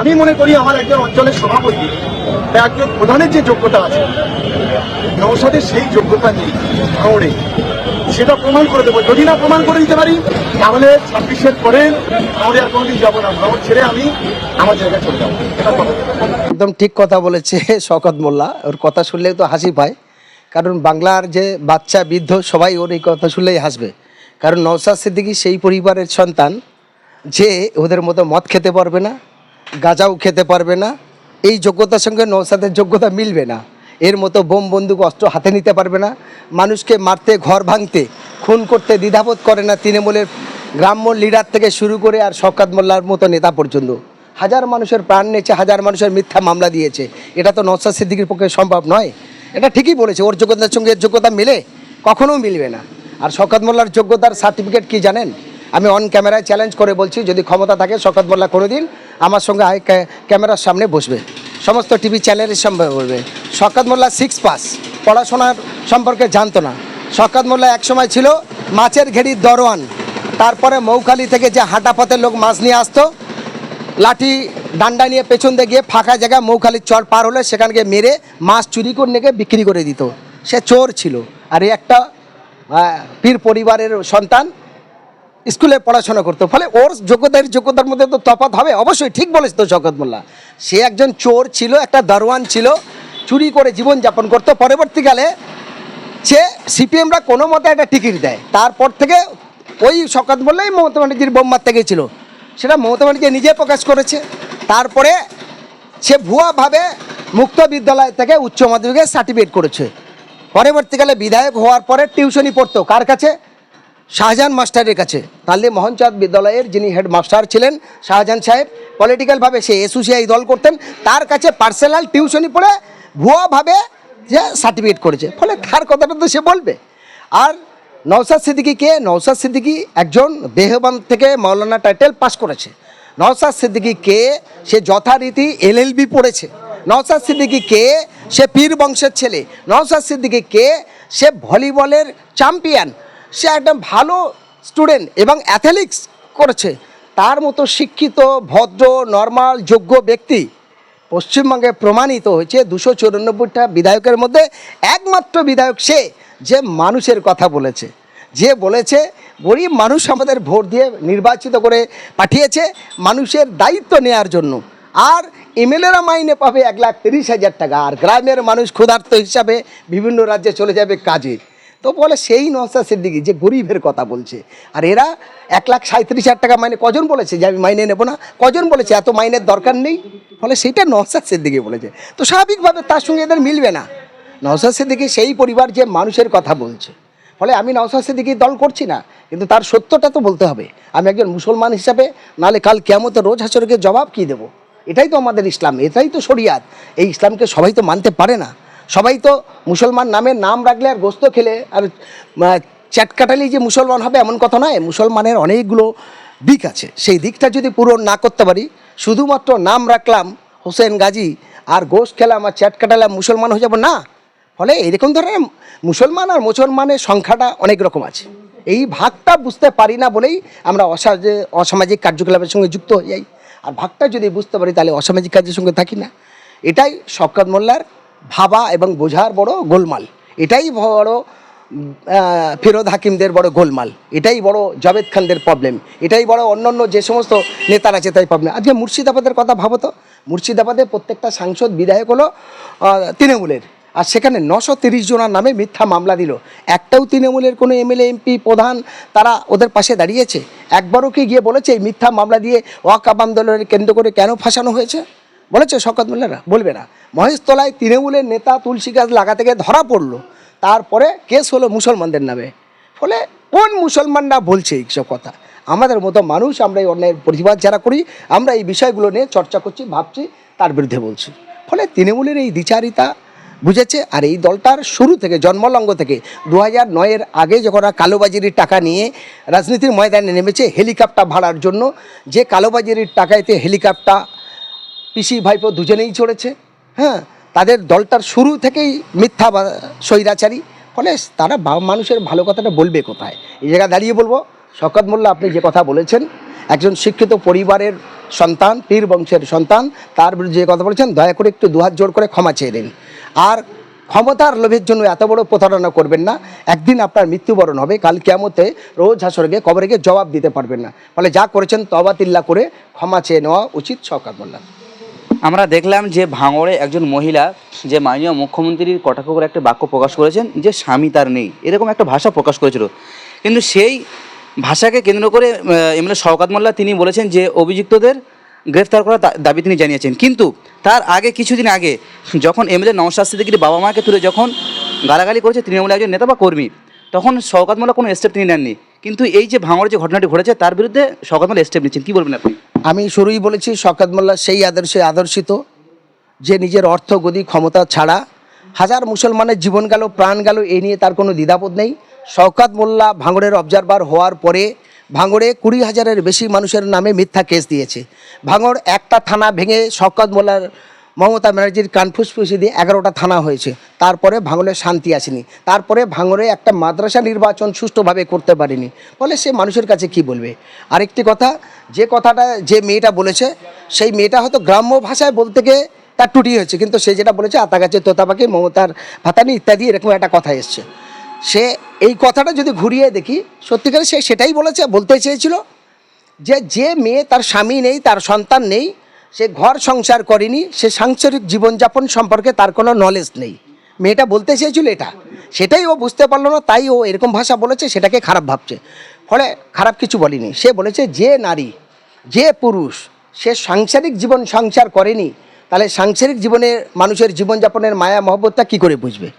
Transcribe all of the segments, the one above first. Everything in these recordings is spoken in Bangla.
আমি মনে করি আমার একজন অঞ্চলের সভাপতি বা একজন প্রধানের যে যোগ্যতা আছে নৌসাদের সেই যোগ্যতা নেই ভাঙড়ে সেটা প্রমাণ করে দেবো। যদি না প্রমাণ করে দিতে পারি, তাহলে ছাব্বিশের পরে ভাঙড়ে আর কোনোদিন যাব না। ভাঙড় ছেড়ে আমি আমার জায়গায় চলে যাব। একদম ঠিক কথা বলেছে শকত মোল্লা। ওর কথা শুনলেই তো হাসি পায়। কারণ বাংলার যে বাচ্চা, বৃদ্ধ, সবাই ওর এই কথা শুনলেই হাসবে। কারণ নওসাদ সিদ্দিকী সেই পরিবারের সন্তান, যে ওদের মতো মদ খেতে পারবে না গাঁজাও খেতে পারবে না, এই যোগ্যতার সঙ্গে নৌসাদের যোগ্যতা মিলবে না। এর মতো বোম বন্দুক অস্ত্র হাতে নিতে পারবে না। মানুষকে মারতে, ঘর ভাঙতে, খুন করতে দ্বিধাবোধ করে না তৃণমূলের গ্রাম্য লিডার থেকে শুরু করে আর শওকাত মোল্লার মতো নেতা পর্যন্ত। হাজার মানুষের প্রাণ নিয়েছে হাজার মানুষের মিথ্যা মামলা দিয়েছে। এটা তো নওসাদ সিদ্দিকির পক্ষে সম্ভব নয়। এটা ঠিকই বলেছে, ওর যোগ্যতার সঙ্গে এর যোগ্যতা মিলে, কখনো মিলবে না। আর শওকাত মোল্লার যোগ্যতার সার্টিফিকেট কি জানেন? আমি অন ক্যামেরায় চ্যালেঞ্জ করে বলছি, যদি ক্ষমতা থাকে শওকাত মোল্লা কোনোদিন আমার সঙ্গে ক্যামেরার সামনে বসবে। সমস্ত টিভি চ্যানেলের সামনে বলবে শওকাত মোল্লা সিক্স পাস পড়াশোনার সম্পর্কে জানতো না। শওকাত মোল্লা একসময় ছিল মাছের ঘেড়ির দরওয়ান তারপরে মৌখালি থেকে যে হাঁটা পথের লোক মাছ নিয়ে আসতো, লাঠি ডান্ডা নিয়ে পেছন দিয়ে গিয়ে ফাঁকা জায়গায় মৌখালির চর পার হলে সেখানে গিয়ে মেরে মাছ চুরি করে নিয়ে বিক্রি করে দিত। সে চোর ছিল। আর এই একটা পীর পরিবারের সন্তান স্কুলে পড়াশোনা করতো। ফলে ওর যোগ্যতার যোগ্যতার মধ্যে তো তফাৎ হবে। অবশ্যই ঠিক বলেছ তো জগৎ মোল্লা। সে একজন চোর ছিল, একটা দারোয়ান ছিল, চুরি করে জীবনযাপন করতো। পরবর্তীকালে সে সিপিএমরা কোনো মতে একটা টিকিট দেয়। তারপর থেকে ওই শকাত বললেই মমতা ব্যানার্জির বোম মারতে গেছিল। সেটা মমতা ব্যানার্জি নিজে প্রকাশ করেছে। তারপরে সে ভুয়াভাবে মুক্ত বিদ্যালয় থেকে উচ্চ মাধ্যমিকের সার্টিফিকেট করেছে। পরবর্তীকালে বিধায়ক হওয়ার পরে টিউশনি পড়তো। কার কাছে? শাহজাহান মাস্টারের কাছে। তাহলে মোহনচাঁদ বিদ্যালয়ের যিনি হেড মাস্টার ছিলেন শাহজাহান সাহেব, পলিটিক্যালভাবে সে এসোসিয়াই দল করতেন, তার কাছে পার্সোনাল টিউশনি পড়ে ভুয়াভাবে যে সার্টিফিকেট করেছে। ফলে তার কথাটা তো সে বলবে। আর নওসাদ সিদ্দিকি কে? নওসাদ সিদ্দিকি একজন বেহবান থেকে মৌলানা টাইটেল পাস করেছে। নওসাদ সিদ্দিকি কে? সে যথারীতি এলএলবি পড়েছে। নওসাদ সিদ্দিকি কে? সে পীর বংশের ছেলে। নওসাদ সিদ্দিকি কে? সে ভলিবলের চ্যাম্পিয়ন সে একটা ভালো স্টুডেন্ট এবং অ্যাথলেটিক্স করেছে। তার মতো শিক্ষিত, ভদ্র নর্মাল যোগ্য ব্যক্তি পশ্চিমবঙ্গে প্রমাণিত হয়েছে দুশো চুরানব্বইটা বিধায়কের মধ্যে একমাত্র বিধায়ক সে যে মানুষের কথা বলেছে। যে বলেছে, গরিব মানুষ আমাদের ভোট দিয়ে নির্বাচিত করে পাঠিয়েছে মানুষের দায়িত্ব নেওয়ার জন্য। আর এমএলএরা মাইনে পাবে এক লাখ তিরিশ হাজার টাকা। আর গ্রামের মানুষ ক্ষুধার্ত হিসাবে বিভিন্ন রাজ্যে চলে যাবে কাজে। তো বলে সেই নওসাদ সিদ্দিকি যে গরিবের কথা বলছে। আর এরা এক লাখ সাঁত্রিশ হাজার টাকা মাইনে, কজন বলেছে যে আমি মাইনে নেব না? কজন বলেছে এত মাইনের দরকার নেই? ফলে সেইটা নওসাদ সিদ্দিকি বলেছে। তো স্বাভাবিকভাবে তার সঙ্গে এদের মিলবে না। নওসাদ সিদ্দিকি সেই পরিবার যে মানুষের কথা বলছে। ফলে আমি নওসাদ সিদ্দিকি দল করছি না, কিন্তু তার সত্যটা তো বলতে হবে। আমি একজন মুসলমান হিসাবে নাহলে কাল কেমতে রোজ হাসরকে জবাব কি দেবো? এটাই তো আমাদের ইসলাম, এটাই তো শরিয়াত। এই ইসলামকে সবাই তো মানতে পারে না। সবাই তো মুসলমান নামে নাম রাখলে আর গোস্ত খেলে আর আহ, চ্যাট কাটালেই যে মুসলমান হবে এমন কথা নয় মুসলমানের অনেকগুলো দিক আছে। সেই দিকটা যদি পূরণ না করতে পারি শুধুমাত্র নাম রাখলাম হোসেন গাজী আর গোস্ত খেলাম আর চ্যাট কাটালাম মুসলমান হয়ে যাব না। ফলে এরকম ধরনের মুসলমান আর মুসলমানের সংখ্যাটা অনেক রকম আছে। এই ভাগটা বুঝতে পারি না বলেই আমরা অসাজে অসামাজিক কার্যকলাপের সঙ্গে যুক্ত হয়ে যাই। আর ভাগটা যদি বুঝতে পারি তাহলে অসামাজিক কাজের সঙ্গে থাকি না। এটাই শওকত মোল্লার ভাবা এবং বোঝার বড় গোলমাল। এটাই বড় ফিরোজ হাকিমদের বড় গোলমাল। এটাই বড় জাভেদ খানদের প্রবলেম এটাই বড় অন্যান্য যে সমস্ত নেতারা আছে তাই প্রবলেম আজকে মুর্শিদাবাদের কথা ভাবো তো। মুর্শিদাবাদে প্রত্যেকটা সাংসদ বিধায়ক হলো তৃণমূলের। আর সেখানে নশো তিরিশ জনের নামে মিথ্যা মামলা দিল। একটাও তৃণমূলের কোনো এমএলএ, এমপি, প্রধান তারা ওদের পাশে দাঁড়িয়েছে। একবারও কি গিয়ে বলেছে এই মিথ্যা মামলা দিয়ে ওয়াক আন্দোলনের কেন্দ্র করে কেন ফাঁসানো হয়েছে? বলেছে শকত মোল্লারা বলবে না। মহেশতলায় তৃণমূলের নেতা তুলসী গাছ লাগা থেকে ধরা পড়ল। তারপরে কেস হলো মুসলমানদের নামে। ফলে কোন মুসলমানরা বলছে এইসব কথা? আমাদের মতো মানুষ আমরা এই অন্যায়ের প্রতিবাদ যারা করি, আমরা এই বিষয়গুলো নিয়ে চর্চা করছি, ভাবছি, তার বিরুদ্ধে বলছি। ফলে তৃণমূলের এই দ্বিচারিতা বুঝেছে, আর এই দলটার শুরু থেকে, জন্মলঙ্গ থেকে দু হাজার নয়ের আগে যখন কালোবাজারির টাকা নিয়ে রাজনীতির ময়দানে নেমেছে, হেলিকপ্টার ভাড়ার জন্য, যে কালোবাজারির টাকাইতে হেলিকপ্টার পিসি ভাইপো দুজনেই চড়েছে হ্যাঁ? তাদের দলটার শুরু থেকেই মিথ্যা বা স্বৈরাচারী। ফলে তারা মানুষের ভালো কথাটা বলবে কোথায়? এই জায়গায় দাঁড়িয়ে বলব শকত মোল্লা আপনি যে কথা বলেছেন, একজন শিক্ষিত পরিবারের সন্তান, পীর বংশের সন্তান, তার বিরুদ্ধে যে কথা বলেছেন, দয়া করে একটু দুহাত জোর করে ক্ষমা চেয়ে নিন। আর ক্ষমতার লোভের জন্য এত বড় প্রতারণা করবেন না, একদিন আপনার মৃত্যুবরণ হবে, কাল কেমতে রোজ হাসরগে কবরে জবাব দিতে পারবেন না। ফলে যা করেছেন তবাতিল্লা করে ক্ষমা চেয়ে নেওয়া উচিত সরকার বললাম আমরা দেখলাম যে ভাঙড়ে একজন মহিলা, যে মাননীয় মুখ্যমন্ত্রীর কটাক্ষ করে একটা বাক্য প্রকাশ করেছেন যে স্বামী তার নেই। এরকম একটা ভাষা প্রকাশ করেছিল। কিন্তু সেই ভাষাকে কেন্দ্র করে এমএলএ শওকাত মোল্লা তিনি বলেছেন যে অভিযুক্তদের গ্রেফতার করার দাবি তিনি জানিয়েছেন। কিন্তু তার আগে, কিছুদিন আগে যখন এমএলএ নওশাদ সিদ্দিকির বাবা মাকে তুলে যখন গালাগালি করেছে তৃণমূলের একজন নেতা বা কর্মী, তখন শওকাত মোল্লা কোনো স্টেপ তিনি নেননি। কিন্তু এই যে ভাঙড়ে যে ঘটনাটি ঘটেছে, তার বিরুদ্ধে শওকাত মোল্লা স্টেপ নিচ্ছেন। কী বলবেন আপনি? আমি শুরুই বলেছি শকাত মোল্লা সেই আদর্শে আদর্শিত, যে নিজের অর্থ, গদি, ক্ষমতা ছাড়া হাজার মুসলমানের জীবন গেল, প্রাণ গেল এই নিয়ে তার কোনো দ্বিধাবোধ নেই। শওকাত মোল্লা ভাঙড়ের অবজারভার হওয়ার পরে ভাঙড়ে কুড়ি হাজারের বেশি মানুষের নামে মিথ্যা কেস দিয়েছে। ভাঙড় একটা থানা ভেঙে শওকাত মোল্লার মমতা ব্যানার্জির কান কানফুসফুসি দিয়ে এগারোটা থানা হয়েছে। তারপরে ভাঙড়ে শান্তি আসেনি। তারপরে ভাঙড়ে একটা মাদ্রাসা নির্বাচন সুষ্ঠুভাবে করতে পারেনি। ফলে সে মানুষের কাছে কি বলবে? আরেকটি কথা, যে কথাটা যে মেয়েটা বলেছে, সেই মেয়েটা হয়তো গ্রাম্য ভাষায় বলতে গিয়ে তার টুটি হয়েছে। কিন্তু সে যেটা বলেছে আতা গাছে তোতা পাখি মমতার ভাতানি ইত্যাদি, এরকম একটা কথা এসছে। সে এই কথাটা যদি ঘুরিয়ে দেখি, সত্যিকারে সে সেটাই বলেছে, বলতে চেয়েছিল যে যে মেয়ে তার স্বামী নেই, তার সন্তান নেই সে ঘর সংসার করেনি, সে সাংসারিক জীবনযাপন সম্পর্কে তার কোনো নলেজ নেই। মেয়েটা বলতে চেয়েছিল এটা। সেটাই ও বুঝতে পারল না, তাই ও এরকম ভাষা বলেছে, সেটাকে খারাপ ভাবছে। ফলে খারাপ কিছু বলেনি। সে বলেছে, যে নারী, যে পুরুষ, সে সাংসারিক জীবন সংসার করেনি, তাহলে সাংসারিক জীবনে মানুষের জীবনযাপনের মায়া, মহব্বতটা কী করে বুঝবে?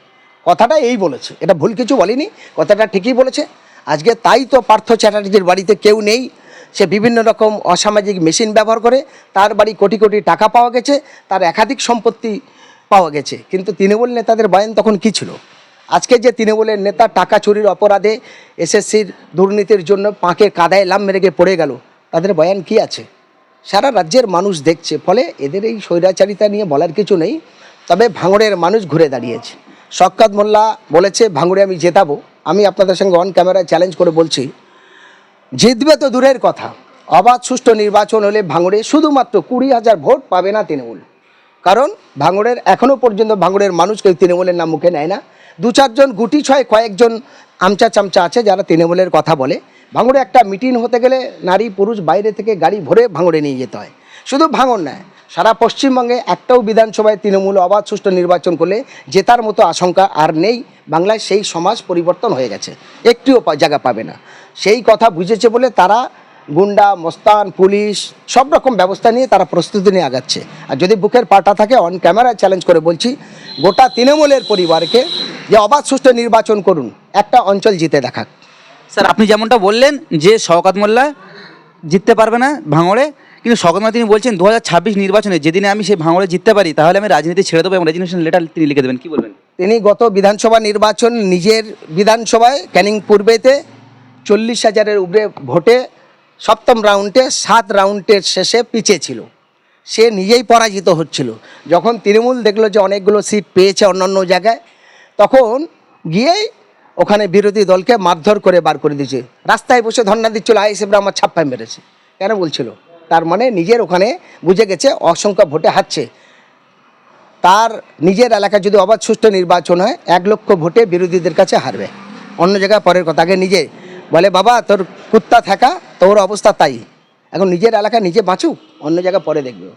কথাটা এই বলেছে। এটা ভুল কিছু বলেনি, কথাটা ঠিকই বলেছে। আজকে তাই তো পার্থ চ্যাটার্জির বাড়িতে কেউ নেই সে বিভিন্ন রকম অসামাজিক মেশিন ব্যবহার করে তার বাড়ি কোটি কোটি টাকা পাওয়া গেছে, তার একাধিক সম্পত্তি পাওয়া গেছে। কিন্তু তৃণমূল নেতাদের বয়ান তখন কী ছিল? আজকে যে তৃণমূলের নেতা টাকা চুরির অপরাধে এসএসসির দুর্নীতির জন্য পাঁকে কাদায় লাম মেরে গিয়ে পড়ে গেল, তাদের বয়ান কি আছে? সারা রাজ্যের মানুষ দেখছে, ফলে এদের এই স্বৈরাচারিতা নিয়ে বলার কিছু নেই। তবে ভাঙড়ের মানুষ ঘুরে দাঁড়িয়েছে। শক্কাত মোল্লা বলেছে, ভাঙড়ে আমি জেতাবো। আমি আপনাদের সঙ্গে অন ক্যামেরায় চ্যালেঞ্জ করে বলছি জিতবে তো দূরের কথা। অবাধ সুষ্ঠু নির্বাচন হলে ভাঙড়ে শুধুমাত্র কুড়ি হাজার ভোট পাবে না তৃণমূল। কারণ ভাঙড়ের এখনও পর্যন্ত ভাঙড়ের মানুষকে তৃণমূলের নাম মুখে নেয় না। দু চারজন গুটি ছয় কয়েকজন আমচা চামচা আছে যারা তৃণমূলের কথা বলে। ভাঙড়ে একটা মিটিং হতে গেলে নারী পুরুষ বাইরে থেকে গাড়ি ভরে ভাঙড়ে নিয়ে যেতে হয়। শুধু ভাঙড় নয়, সারা পশ্চিমবঙ্গে একটাও বিধানসভায় তৃণমূল অবাধ সুষ্ঠু নির্বাচন করলে জেতার মতো আশঙ্কা আর নেই, বাংলায় সেই সমাজ পরিবর্তন হয়ে গেছে, একটিও জায়গা পাবে না। সেই কথা বুঝেছে বলে তারা গুন্ডা, মস্তান, পুলিশ, সব রকম ব্যবস্থা নিয়ে তারা প্রস্তুতি নিয়ে আগাচ্ছে। আর যদি বুকের পাটা থাকে অন ক্যামেরা চ্যালেঞ্জ করে বলছি, গোটা তৃণমূলের পরিবারকে যে অবাধ সুষ্ঠু নির্বাচন করুন, একটা অঞ্চল জিতে দেখাক। স্যার, আপনি যেমনটা বললেন যে শওকাত মোল্লা জিততে পারবে না ভাঙড়ে কিন্তু শওকাত তিনি বলছেন দু হাজার ছাব্বিশ নির্বাচনে যেদিনে আমি সেই ভাঙড়ে জিততে পারি, তাহলে আমি রাজনীতি ছেড়ে দেবো এবং রেজিগনেশন লেটার তিনি লিখে দেবেন। কি বলবেন? তিনি গত বিধানসভা নির্বাচন নিজের বিধানসভায়, ক্যানিং পূর্বেতে চল্লিশ হাজারের উপরে ভোটে সপ্তম রাউন্ডে সাত রাউন্ডের শেষে পিছিয়ে ছিল সে নিজেই পরাজিত হচ্ছিল। যখন তৃণমূল দেখল যে অনেকগুলো সিট পেয়েছে অন্যান্য জায়গায়, তখন গিয়েই ওখানে বিরোধী দলকে মারধর করে বার করে দিয়েছে। রাস্তায় বসে ধর্ণা দিচ্ছিল, আইএসএফরা আমার ছাপ্পায় মেরেছে। কেন বলছিল? তার মানে নিজের ওখানে বুঝে গেছে, অসংখ্য ভোটে হারছে। তার নিজের এলাকায় যদি অবাধ সুষ্ঠু নির্বাচন হয়, এক লক্ষ ভোটে বিরোধীদের কাছে হারবে। অন্য জায়গায় পরের কথা, আগে নিজে বলে, বাবা, তোর কুত্তা থাকা, তোর অবস্থা তাই। এখন নিজের এলাকা নিজে বাঁচুক, অন্য জায়গায় পরে দেখবে।